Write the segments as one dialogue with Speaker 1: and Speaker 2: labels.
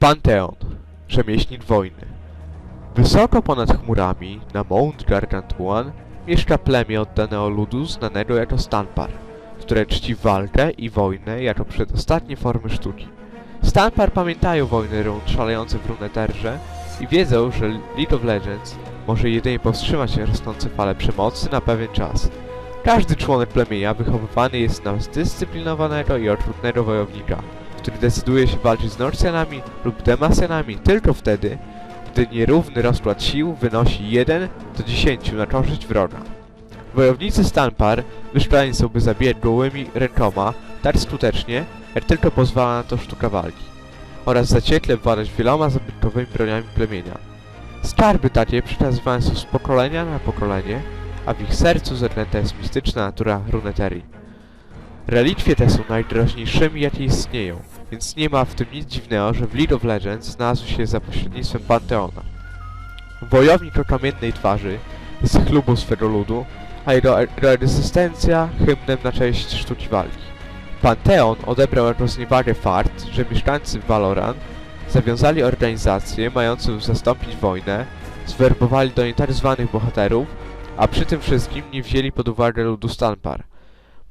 Speaker 1: Panteon, rzemieślnik wojny. Wysoko ponad chmurami, na Mount Gargantuan, mieszka plemię oddanego ludu znanego jako Stanpar, które czci walkę i wojnę jako przedostatnie formy sztuki. Stanpar pamiętają wojny rund szalejące w Runeterze i wiedzą, że League of Legends może jedynie powstrzymać rosnące fale przemocy na pewien czas. Każdy członek plemienia wychowywany jest na zdyscyplinowanego i okrutnego wojownika, który decyduje się walczyć z Norcjanami lub Demasjanami tylko wtedy, gdy nierówny rozkład sił wynosi 1 do 10 na korzyść wroga. Wojownicy Stanpar wyszkoleni są by zabijać gołymi rękoma tak skutecznie, jak tylko pozwala na to sztuka walki, oraz zaciekle władać wieloma zabytkowymi broniami plemienia. Skarby takie przekazywane są z pokolenia na pokolenie, a w ich sercu zaklęta jest mistyczna natura runeterii. Relikwie te są najdrożniejszymi, jakie istnieją, więc nie ma w tym nic dziwnego, że w League of Legends znalazł się za pośrednictwem Panteona. Wojownik o kamiennej twarzy jest chlubą swego ludu, a jego egzystencja hymnem na cześć sztuki walki. Panteon odebrał jako zniewagę fakt, że mieszkańcy Valorant zawiązali organizację mającą zastąpić wojnę, zwerbowali do niej tak zwanych bohaterów, a przy tym wszystkim nie wzięli pod uwagę ludu Stanpar.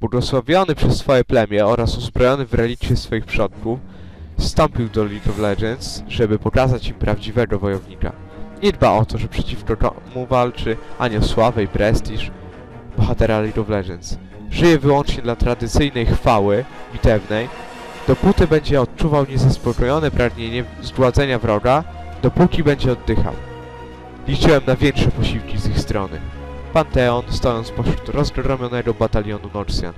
Speaker 1: Błogosławiony przez swoje plemię oraz uzbrojony w relikwie swoich przodków, wstąpił do League of Legends, żeby pokazać im prawdziwego wojownika. Nie dba o to, że przeciwko komu walczy, ani o sławę i prestiż bohatera League of Legends. Żyje wyłącznie dla tradycyjnej chwały bitewnej, dopóty będzie odczuwał niezaspokojone pragnienie zgładzenia wroga, dopóki będzie oddychał. Liczyłem na większe posiłki z ich strony. Panteon, stojąc pośród rozgromionego batalionu Norcjan.